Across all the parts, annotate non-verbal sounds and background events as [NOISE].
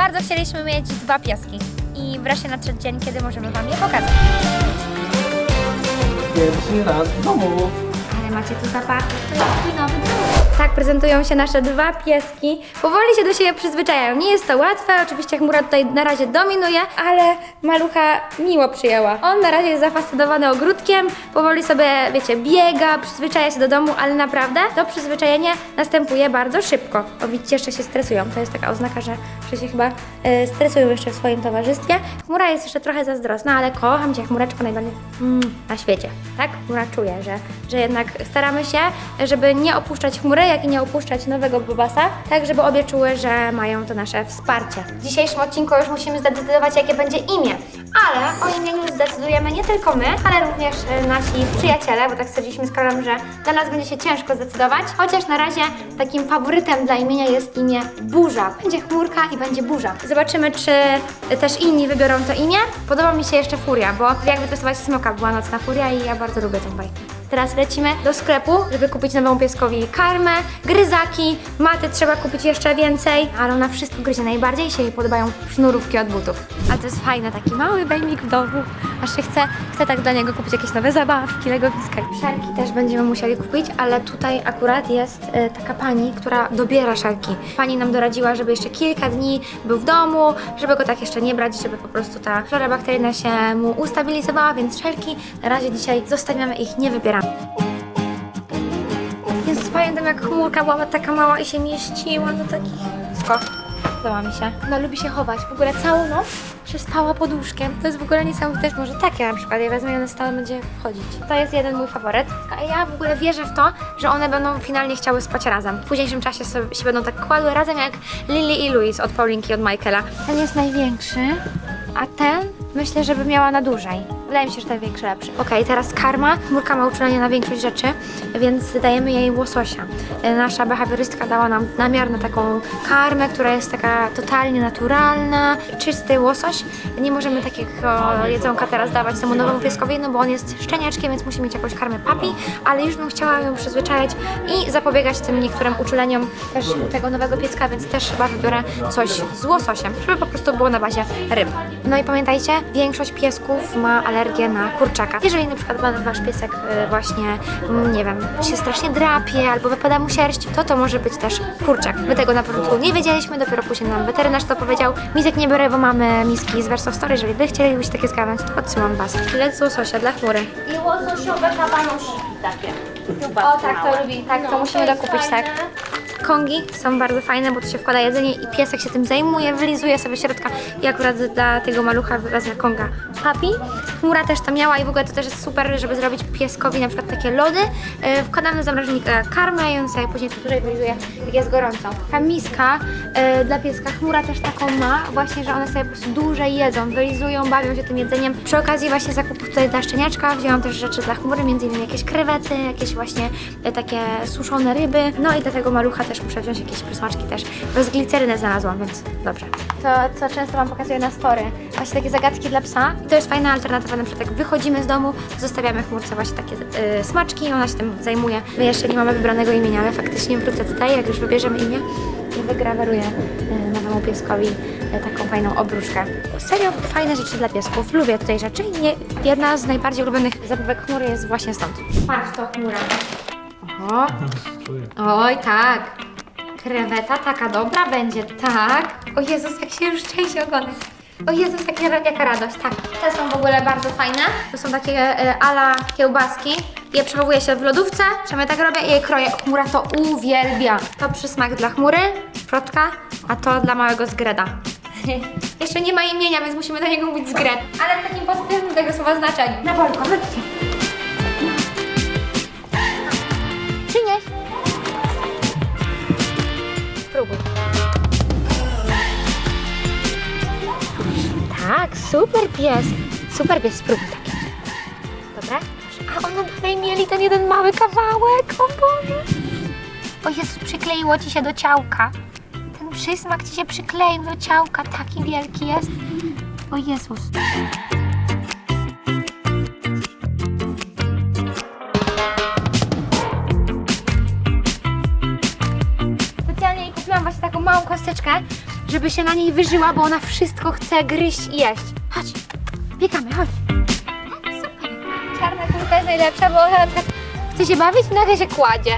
Bardzo chcieliśmy mieć dwa pieski i wreszcie nadszedł dzień, kiedy możemy Wam je pokazać. Pierwszy raz w domu. Ale macie tu zapach, to jest nowy dom. Tak prezentują się nasze dwa pieski. Powoli się do siebie przyzwyczajają. Nie jest to łatwe, oczywiście chmura tutaj na razie dominuje, ale malucha miło przyjęła. On na razie jest zafascynowany ogródkiem, powoli sobie, wiecie, biega, przyzwyczaja się do domu, ale naprawdę to przyzwyczajenie następuje bardzo szybko. O, widzicie, jeszcze się stresują. To jest taka oznaka, że, że się chyba e, stresują jeszcze w swoim towarzystwie. Chmura jest jeszcze trochę zazdrosna, ale kocham Cię, chmureczko, najbardziej mm, na świecie. Tak? Chmura czuje, że, że jednak staramy się, żeby nie opuszczać chmury, jak i nie opuszczać nowego Bobasa, tak żeby obie czuły, że mają to nasze wsparcie. W dzisiejszym odcinku już musimy zdecydować, jakie będzie imię. Ale o imieniu zdecydujemy nie tylko my, ale również e, nasi przyjaciele, bo tak stwierdziliśmy z Karolem, że dla nas będzie się ciężko zdecydować. Chociaż na razie takim faworytem dla imienia jest imię Burza. Będzie chmurka i będzie burza. Zobaczymy, czy też inni wybiorą to imię. Podoba mi się jeszcze Furia, bo jak wytestować smoka była nocna Furia i ja bardzo lubię tą bajkę. Teraz lecimy do sklepu, żeby kupić nowemu pieskowi karmę, gryzaki, maty trzeba kupić jeszcze więcej, ale ona wszystko gryzie najbardziej i się jej podobają sznurówki od butów. A to jest fajne, taki mały bejmik w domu, aż się chce, chce tak dla niego kupić jakieś nowe zabawki, legowiska. Szelki też będziemy musieli kupić, ale tutaj akurat jest e, taka pani, która dobiera szelki. Pani nam doradziła, żeby jeszcze kilka dni był w domu, żeby go tak jeszcze nie brać, żeby po prostu ta flora bakteryjna się mu ustabilizowała, więc szelki na razie dzisiaj zostawiamy ich, nie wybieramy. Jest pamiętam jak chmurka była taka mała i się mieściła do takich... Sko. Podoba mi się. Ona lubi się chować. W ogóle całą noc przespała pod łóżkiem. To jest w ogóle niesamowite. Może takie na przykład. Ja wezmę i ona stale będzie wchodzić. To jest jeden mój faworyt. A ja w ogóle wierzę w to, że one będą finalnie chciały spać razem. W późniejszym czasie sobie, się będą tak kładły razem jak Lily i Louis od Paulinki, od Michaela. Ten jest największy, a ten myślę, żeby miała na dłużej. Wydaje mi się, że ten większy lepszy. Okej, teraz karma. Chmurka ma uczulenie na większość rzeczy, więc dajemy jej łososia. E, Nasza behawiorystka dała nam namiar na taką karmę, która jest taka totalnie naturalna. Czysty łosoś. Nie możemy takiego jedzonka teraz dawać temu nowemu pieskowi, no bo on jest szczeniaczkiem, więc musi mieć jakąś karmę papi, ale już bym chciała ją przyzwyczajać i zapobiegać tym niektórym uczuleniom też u tego nowego pieska, więc też chyba wybiorę coś z łososiem, żeby po prostu było na bazie ryb. No i pamiętajcie, większość piesków ma alergię na kurczaka. Jeżeli na przykład wa- wasz piesek y, właśnie, mm, nie wiem, się strasznie drapie albo wypada mu sierść, to to może być też kurczak. My tego na początku nie wiedzieliśmy, dopiero później nam weterynarz to powiedział. Misek nie biorę, bo mamy miski z Verso Story. Jeżeli wy chcielibyście takie skawęć, to odsyłam was. Filet z łososia dla chmury. I łososiowe kabanoszki takie. O tak, to lubi, tak, to musimy dokupić, tak. Kongi są bardzo fajne, bo tu się wkłada jedzenie i piesek się tym zajmuje, wylizuje sobie środka i akurat dla tego malucha wezmę konga papi. Chmura też to miała i w ogóle to też jest super, żeby zrobić pieskowi na przykład takie lody. Yy, Wkładamy do zamrażalnika karmę i on sobie później tutaj wylizuje, jak jest gorąco. Ta miska yy, dla pieska chmura też taką ma, właśnie, że one sobie po prostu dłużej jedzą, wylizują, bawią się tym jedzeniem. Przy okazji właśnie zakupów tutaj dla szczeniaczka wzięłam też rzeczy dla chmury, między innymi jakieś krewety, jakieś właśnie e, takie suszone ryby. No i do tego malucha też muszę wziąć jakieś przysmaczki też. Bez gliceryny znalazłam, więc dobrze. To, co często Wam pokazuję na story, właśnie takie zagadki dla psa. I to jest fajna alternatywa, na przykład jak wychodzimy z domu, zostawiamy chmurce właśnie takie e, smaczki i ona się tym zajmuje. My jeszcze nie mamy wybranego imienia, ale faktycznie wrócę tutaj, jak już wybierzemy imię i wygraweruję e, nowemu pieskowi e, taką fajną obruszkę. Serio fajne rzeczy dla piesków. Lubię tutaj rzeczy i nie, jedna z najbardziej ulubionych zabawek chmury jest właśnie stąd. Patrz to chmura. Oho. Oj, tak. Kreweta taka dobra będzie, tak. O Jezus, jak się już trzęsie ogonek. O Jezus, jaka, jaka radość, tak. Te są w ogóle bardzo fajne. To są takie e, ala kiełbaski. Je przechowuje się w lodówce, przynajmniej tak robię i je kroję. Chmura to uwielbia. To przysmak dla chmury, protka, a to dla małego zgreda. [LAUGHS] Jeszcze nie ma imienia, więc musimy do niego mówić zgred. Ale w takim pozytywnym tego słowa znaczeniu. Na bolko, chodźcie. Przynieś. Spróbuj. Tak, super pies. Super pies, spróbuj taki. Dobra? A ono dalej mieli ten jeden mały kawałek, o Boże. O Jezus, przykleiło Ci się do ciałka. Ten przysmak Ci się przykleił do ciałka, taki wielki jest. O Jezus. Żeby się na niej wyżyła, bo ona wszystko chce gryźć i jeść. Chodź, biegamy, chodź. Super. Czarna kulka jest najlepsza, bo ona na przykład chce się bawić i nagle się kładzie.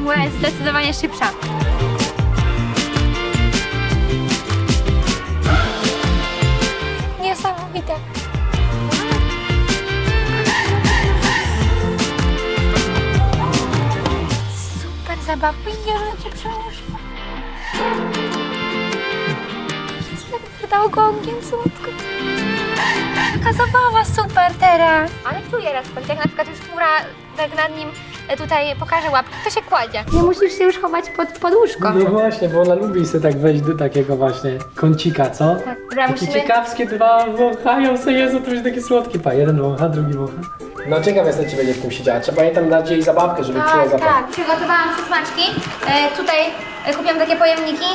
Moja jest zdecydowanie szybsza. Zabawa. Widzisz, że cię przełożyła. Tak wyrdało gongiem słodko. Taka zabawa super teraz. Ale czuję respekt, jak na przykład już chmura tak nad nim e, tutaj pokaże łapki, to się kładzie. Nie musisz się już chować pod, pod łóżko. No właśnie, bo ona lubi sobie tak wejść do takiego właśnie kącika, co? Tak, dobra, Takie musimy... ciekawskie dwa wąchają sobie, Jezu, to będzie takie słodkie. Pa, jeden wącha, drugi wącha. No ciekaw jestem, czy będzie w tym siedziała. Trzeba jej tam dać jej zabawkę, żeby czuła Tak, zapach. tak. Przygotowałam przysmaczki. E, tutaj e, kupiłam takie pojemniki.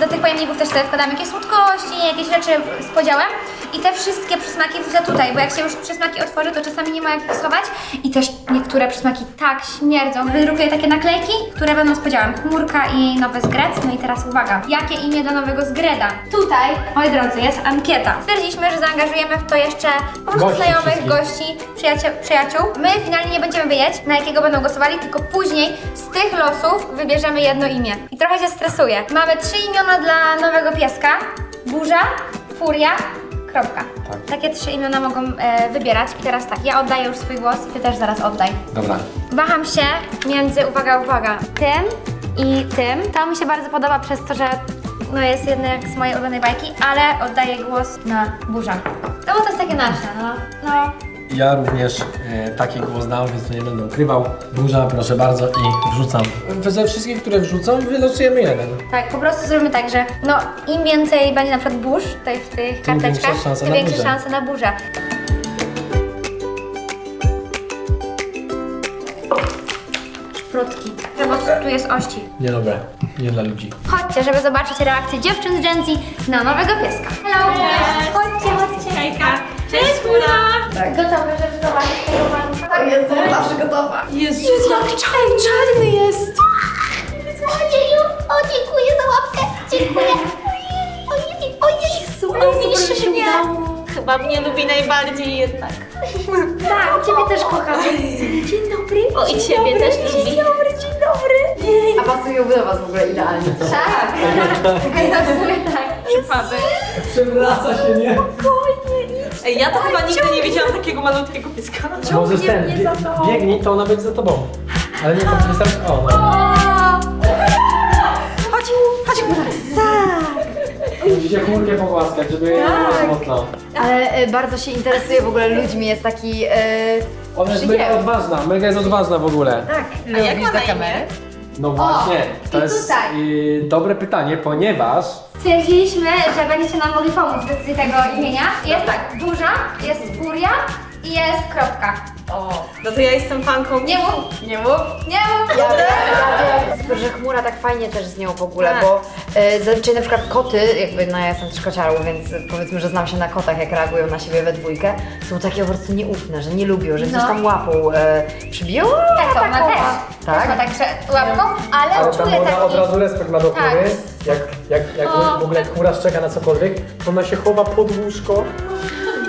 Do tych pojemników też sobie wkładam jakieś słodkości, jakieś rzeczy z podziałem. I te wszystkie przysmaki wrzucę tutaj, bo jak się już przysmaki otworzy, to czasami nie ma jak ich schować. I też niektóre przysmaki tak śmierdzą. Wydrukuję takie naklejki, które będą z podziałem. Chmurka i nowy zgret. No i teraz uwaga, jakie imię dla nowego zgreda? Tutaj, moi drodzy, jest ankieta. Stwierdziliśmy, że zaangażujemy w to jeszcze po prostu Gości znajomych, wszystkich. gości, przyjaciół, przyjaciół. My finalnie nie będziemy wiedzieć, na jakiego będą głosowali, tylko później z tych losów wybierzemy jedno imię. I trochę się stresuję. Mamy trzy imiona dla nowego pieska. Burza, Furia, Kropka. Tak. Takie trzy imiona mogą e, wybierać. I teraz tak, ja oddaję już swój głos, ty też zaraz oddaj. Dobra. Waham się między, uwaga, uwaga, tym i tym. To mi się bardzo podoba przez to, że no jest jednak z mojej ulubionej bajki, ale oddaję głos na Burza. No bo to jest takie nasze, no. no. Ja również e, taki głos dam, więc to nie będę ukrywał. Burza, proszę bardzo i wrzucam. Ze wszystkich, które wrzucam, wylosujemy jeden. Tak, po prostu zrobimy tak, że no im więcej będzie na przykład burz tutaj w tych Tym karteczkach, większa szansa tym na większe burzę. szanse na burzę. Szprotki. Bo tu jest ości. Niedobre. Nie dla ludzi. Chodźcie, żeby zobaczyć reakcję dziewczyn z Gen Z na nowego pieska. Hello! Chodźcie, chodźcie. Hejka. Cześć, Kula. Gotowe, żeby zobaczyć tego malucha? Tak, Jestem zawsze gotowa. Jezu, jak czarny, czarny jest. Ojeju, o dziękuję za łapkę, dziękuję. Ojej, ojej, Super, super się udało. Chyba mnie lubi najbardziej jednak. Tak, [LAUGHS] ciebie też kocham. Dzień dobry. O, i ciebie też lubi. dobry, dzień dobry. A pasują do was w ogóle idealnie. Tak, [LAUGHS] w sumie tak. Przypadek. Przewraca się, nie? Ej, ja to chyba nigdy nie widziałam takiego malutkiego pieska. Możesz ten, bie, biegnij, to ona będzie za tobą. Ale nie, to wystarczy, o no. Chodź, chodź, Kula. Musicie chmurkę pogłaskać, żeby jej nie było smutno. Ale e, bardzo się interesuje w ogóle ludźmi, jest taki... E, Ona jest mega odważna, mega jest odważna w ogóle. tak, A jak ma na imię? No właśnie, to jest tutaj. y, dobre pytanie, ponieważ Stwierdziliśmy, że będziecie nam mogli pomóc w decyzji tego imienia. Jest tak, burza, jest furia i jest kropka. O, no to ja jestem fanką. Nie mów, Nie mów. nie mów. Ja wiem, super, że chmura tak fajnie też z nią w ogóle, Tak. bo e, zazwyczaj na przykład koty, jakby no ja jestem też kociarą, więc powiedzmy, że znam się na kotach, jak reagują na siebie we dwójkę, są takie po prostu nieufne, że nie lubią, że gdzieś No. tam łapą e, przybiją. Tak, ona taką też. Tak? Też ma Tak? tak, że łapką, ale, ale tam czuję ona od taki... razu respekt ma do Tak. chmury. Jak, jak, jak O, w ogóle chmura szczeka na cokolwiek, to ona się chowa pod łóżko.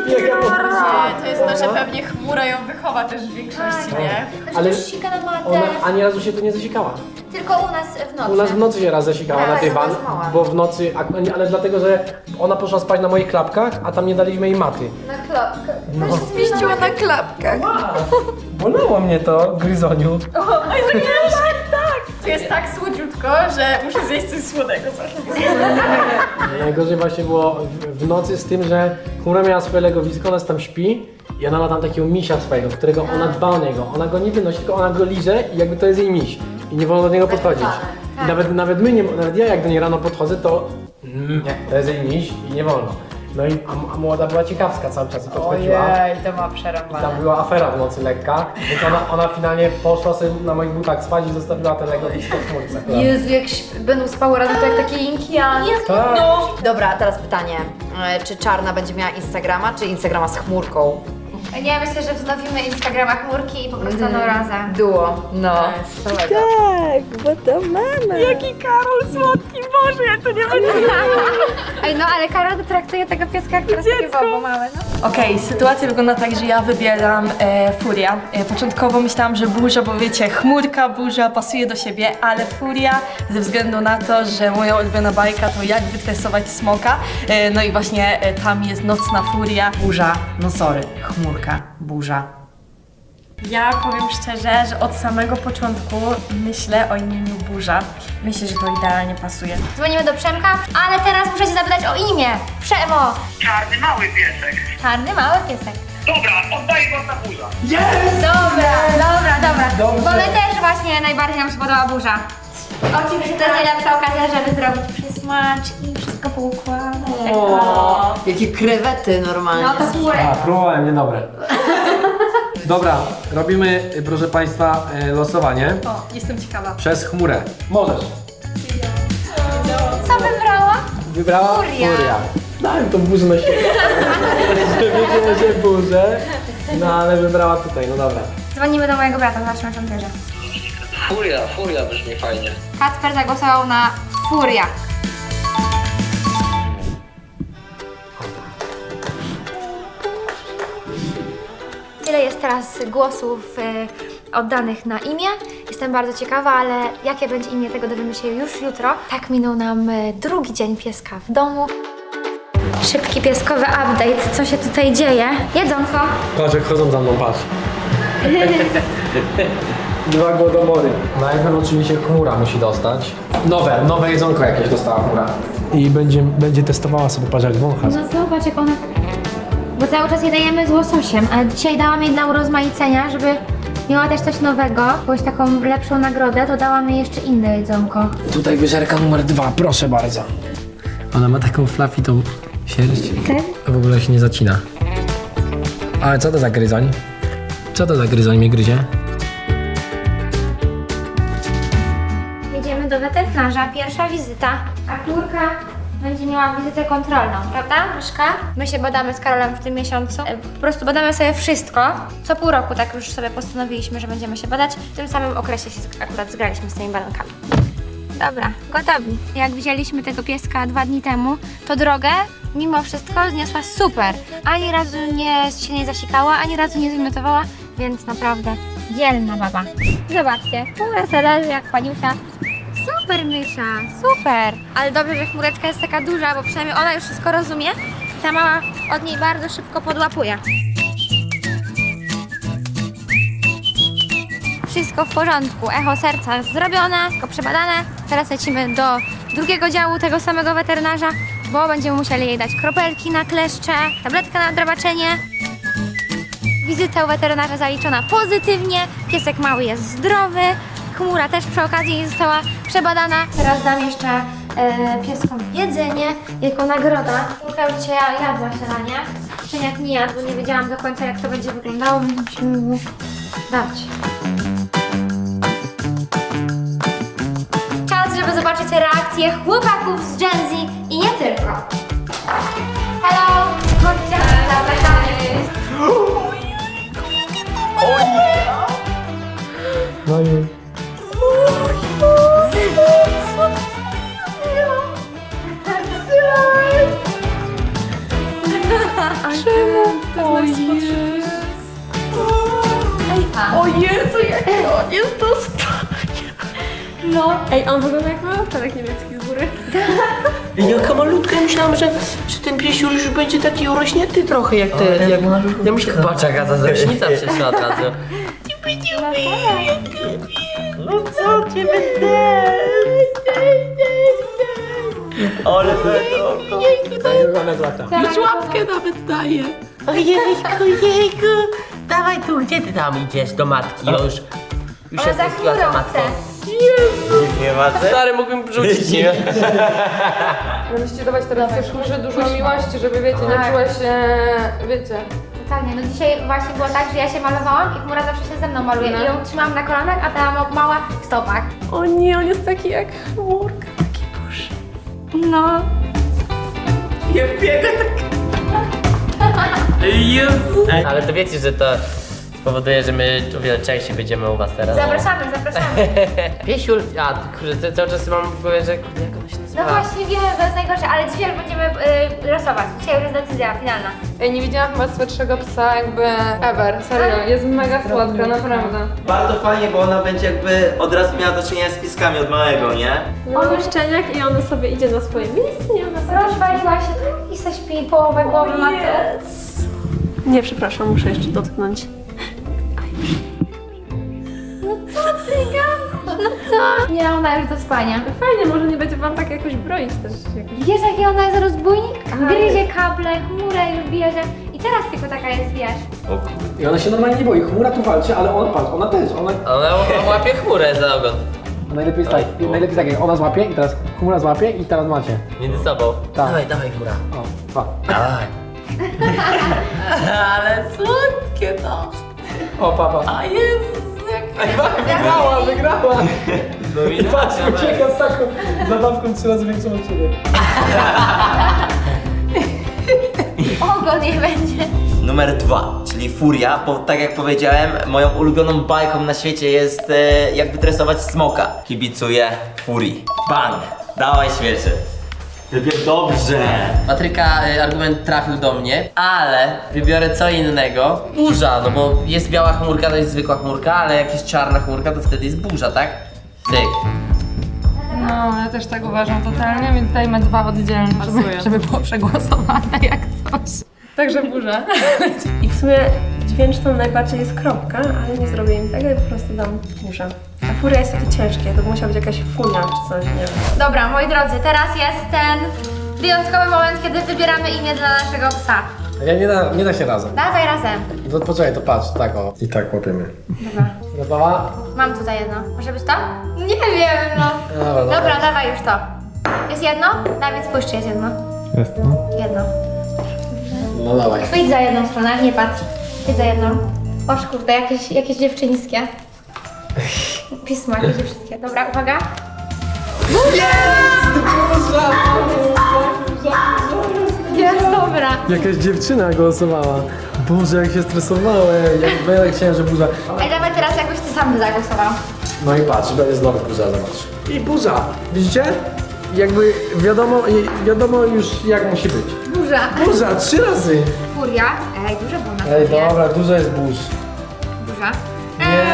Biega po Nie, to jest to, że pewnie chmura ją wychowa też w większości, nie? Ale Ale sika na matę. Ona ani razu się tu nie zasikała. Tylko u nas w nocy. U nas w nocy się raz zasikała Tak, na to dywan, jest mała. bo w nocy, a- ale dlatego, że ona poszła spać na moich klapkach, a tam nie daliśmy jej maty. Na klopkę. No. Zmieściła na klapkach. [LAUGHS] Bolało mnie to, gryzoniu. To jest tak słodziutko, że muszę zjeść coś słodego za Najgorzej właśnie było w, w nocy z tym, że chmura miała swoje legowisko, ona tam śpi i ona ma tam takiego misia swojego, którego ona dba o niego. Ona go nie wynosi, tylko ona go liże i jakby to jest jej miś. I nie wolno do niego podchodzić. I nawet, nawet my, nie, nawet ja jak do niej rano podchodzę, to mm, nie, to jest jej miś i nie wolno. No i a, a młoda była ciekawska cały czas i podchodziła. Ojej, to ma tam przerąbane. była afera w nocy lekka, więc ona, ona finalnie poszła sobie na moich butach spać i zostawiła te legowisko w chmurce. Jezu, jak śp- będą spały razem, to jak takie inkiany. Tak. No, Dobra, a teraz pytanie. E, Czy Czarna będzie miała Instagrama, czy Instagrama z chmurką? Nie, myślę, że wznowimy Instagrama chmurki i po prostu no razem. Duo, no. Całego. Ej, no ale Karol traktuje tego pieska jak teraz bo małe, no. Okej, sytuacja wygląda tak, że ja wybieram e, Furia. E, początkowo myślałam, że burza, bo wiecie, chmurka, burza pasuje do siebie, ale Furia ze względu na to, że moja ulubiona bajka to jak wytresować smoka. E, no i właśnie e, tam jest nocna Furia. Burza, no sorry, chmurka, burza. Ja powiem szczerze, że od samego początku myślę o imieniu Burza. Myślę, że to idealnie pasuje. Dzwonimy do Przemka, ale teraz muszę cię zapytać o imię. Przemo! Czarny mały piesek. Czarny, mały piesek. Dobra, oddaję go na burza. Dobra, dobra, dobra. Dobrze. Bo my też właśnie najbardziej nam się podoba burza. Oczywiście to jest najlepsza okazja, żeby zrobić przysmaczki, wszystko poukładać. Jakie krewety normalnie. No to. A, próbowałem, niedobre. [LAUGHS] Dobra, robimy, proszę Państwa, e, losowanie O, jestem ciekawa. przez chmurę. Możesz. Co wybrała? Wybrała? Furia. Dałem tą burzę na siebie. Wiedziałem, że burzę. No ale wybrała tutaj, no dobra. Dzwonimy do mojego brata, zobaczmy on bierze. Furia, furia brzmi fajnie. Kacper zagłosował na Furia. Tyle jest teraz głosów y, oddanych na imię. Jestem bardzo ciekawa, ale jakie będzie imię tego dowiemy się już jutro. Tak minął nam y, drugi dzień pieska w domu. Szybki pieskowy update, co się tutaj dzieje. Jedzonko. Patrz jak chodzą za mną, patrz. [LAUGHS] Dwa głodomory. Najpierw oczywiście chmura musi dostać. Nowe, nowe jedzonko jakieś dostała chmura. I będzie, będzie testowała sobie, patrz jak wącha. No zobacz jak ona... Bo cały czas jej dajemy z łososiem, ale dzisiaj dałam jej dla urozmaicenia, żeby miała też coś nowego, jakąś taką lepszą nagrodę, to dałam jej jeszcze inne jedzonko. Tutaj wyżerka numer dwa, proszę bardzo. Ona ma taką flafitą sierść. W ogóle się nie zacina. Ale co to za gryzoń? Co to za gryzoń mnie gryzie? Jedziemy do weterynarza, pierwsza wizyta, a Klurka będzie miała wizytę kontrolną, prawda, Myszka? My się badamy z Karolem w tym miesiącu. E, Po prostu badamy sobie wszystko. Co pół roku tak już sobie postanowiliśmy, że będziemy się badać. W tym samym okresie się akurat zgraliśmy z tymi badankami. Dobra, gotowi. Jak widzieliśmy tego pieska dwa dni temu, to drogę mimo wszystko zniosła super. Ani razu nie, się nie zasikała, ani razu nie zwymiotowała, więc naprawdę dzielna baba. Zobaczcie, se leży jak paniusia. Super mysza, super. Ale dobrze, że chmureczka jest taka duża, bo przynajmniej ona już wszystko rozumie. Ta mała od niej bardzo szybko podłapuje. Wszystko w porządku. Echo serca zrobione, wszystko przebadane. Teraz lecimy do drugiego działu tego samego weterynarza, bo będziemy musieli jej dać kropelki na kleszcze, tabletkę na drobaczenie. Wizyta u weterynarza zaliczona pozytywnie. Piesek mały jest zdrowy. Chmura też przy okazji została przebadana. Teraz dam jeszcze e, pieskom jedzenie jako nagroda. Już dzisiaj jadła śniadanie. Szczeniak nie jadł, nie wiedziałam do końca jak to będzie wyglądało, więc musimy mu dać. Czas, żeby zobaczyć reakcję chłopaków z Gen Z i nie tylko. Hello! Chodźcie, zapraszamy. No i... O Jezu, jaki on jest dostanie. No. Ej, on wygląda jak małolotczek niemiecki z góry. Jaka malutka, ja myślałam, że, że ten piesiur już będzie taki urośnięty trochę jak ten. Jak, ja myślałam, patrz jaka ta [LAUGHS] rośnica przyszła od razu. No co cię będę? Ale będą. One lata. Już łapkę nawet daje. Ojejku, jejku. Dawaj tu, gdzie ty tam idziesz do matki już? Już Ale za jesteś chyba za matką. chcę. Nie ma Stary, mógłbym rzucić, nie? Musicie dawać teraz też dużo miłości, żeby wiecie, nie Tak. czuła się, wiecie. Totalnie, no dzisiaj właśnie było tak, że ja się malowałam i chmura zawsze się ze mną maluje i ją trzymałam na kolanach, a ta ma- mała w stopach. O nie, on jest taki jak chmurka, taki boże. No. Nie biega tak. Jezus! Ale to wiecie, że to spowoduje, że my o wiele częściej będziemy u was teraz. Zapraszamy, zapraszamy. [LAUGHS] Piesiul, a kurde, cały czas mam w głowie, że kurde, jak ona się No nazywa? właśnie wiem, to jest najgorsze, ale dzisiaj już będziemy y, losować. Dzisiaj już jest decyzja finalna. Ej, nie widziałam chyba słodszego psa jakby ever, serio, jest mega słodka, naprawdę. Bardzo fajnie, bo ona będzie jakby od razu miała do czynienia z pieskami od małego, nie? On szczeniak i ona sobie idzie na swoje miejsce, nie ona sobie... Rozwaliła się tu i se śpi, połowę głowy ma. Nie, przepraszam, muszę jeszcze dotknąć. No co? Nie, ona już do spania. Fajnie, może nie będzie wam tak jakoś broić też jakoś. Wiesz jaki ona jest rozbójnik? Gryzie kable, chmurę już bierze i teraz tylko taka jest, wiesz. O kurde. I ona się normalnie nie boi. Chmura tu walczy, ale ona, patrz, ona też. Ona, Ona ona [LAUGHS] łapie chmurę za ogon. najlepiej jest tak, najlepiej tak jak ona złapie i teraz chmura złapie i teraz macie. Między sobą. Tak. Dawaj, dawaj, chmura. O, dwa. Dawaj. [LAUGHS] [LAUGHS] Ale słodkie to. O, papa. A jak... Wygrała, wygrała! No I patrz, ucieka z taką zabawką trzy razy większą od ciebie. [LAUGHS] Ogon nie będzie. Numer dwa, czyli Furia, bo tak jak powiedziałem, moją ulubioną bajką na świecie jest e, jak wytresować smoka. Kibicuję Furii. Bang! Dawaj świeży. Wybierz dobrze. Patryka y, argument trafił do mnie, ale wybiorę co innego. Burza, no bo jest biała chmurka, to jest zwykła chmurka, ale jak jest czarna chmurka, to wtedy jest burza, tak? Cyk. No, ja też tak uważam totalnie, więc dajmy dwa oddzielne, żeby, żeby było przegłosowane jak coś. Także burza. I w sumie dźwięczną najbardziej jest kropka, ale nie zrobię im tego i po prostu dam burza. A furia jest takie ciężkie, to musiała być jakaś funia czy coś, nie wiem. Dobra, moi drodzy, teraz jest ten wyjątkowy moment, kiedy wybieramy imię dla naszego psa. Ja nie da, nie da się razem. Dawaj razem. To poczekaj, to patrz, tak o. I tak łapiemy. Dobra. Gotowa? Mam tutaj jedno. Może być to? Nie wiem, no. [LAUGHS] Dobra, dobra. Dobra, dawaj już to. Jest jedno? Dawid, spójrz, czy jest jedno. Jest no. Jedno. No dawaj. Wyjdź za jedną stronę, nie patrz. Idź za jedną. Oż kurde, jakieś, jakieś dziewczyńskie. Pismo jakieś dziewczyńskie. Dobra, uwaga. Jest dobra. Jakaś dziewczyna głosowała. Boże, jak się stresowałem. Jak, ja chciałem, że burza. Ej, dawaj teraz jakbyś ty sam zagłosował. No i patrz, będzie znowu burza, zobacz. I burza. Widzicie? Jakby wiadomo, wiadomo już jak musi być. Burza. Burza, trzy razy. Furia. Ej, dużo było na Ej, dobra, dużo jest burz. Burza.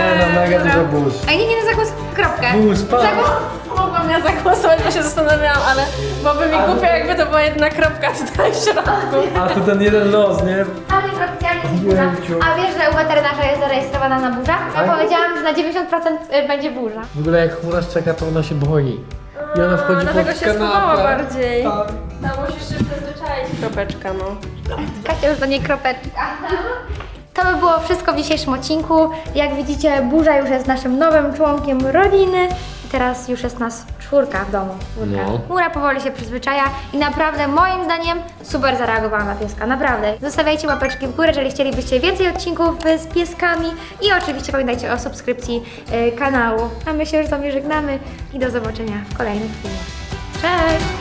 Nie, no mega dużo burz. Ej, nikt nie zagłosował kropkę. Burz, pa. Zagłos- Mogłam ja zagłosować, bo się zastanawiałam, ale byłoby mi głupio, jakby to była jedna kropka tutaj w środku. A to ten jeden los, nie? Ale oficjalnie jest burza. Jejciu. A wiesz, że u weterynarza jest zarejestrowana na burza? Ja Tak? powiedziałam, że na 90% będzie burza. W ogóle jak chmura szczeka, to ona się boi. I ona wchodzi Dlatego pod się kanapę. schowała bardziej. Tak. No musisz się przyzwyczaić, kropeczka, no. Kasia już do niej kropeczka. To by było wszystko w dzisiejszym odcinku. Jak widzicie, Burza już jest naszym nowym członkiem rodziny. I teraz już jest nas czwórka w domu. Czwórka. No. Mura powoli się przyzwyczaja i naprawdę moim zdaniem super zareagowała na pieska, naprawdę. Zostawiajcie łapeczki w górę, jeżeli chcielibyście więcej odcinków z pieskami i oczywiście pamiętajcie o subskrypcji y, kanału. A my się już z wami żegnamy i do zobaczenia w kolejnych filmach. Cześć!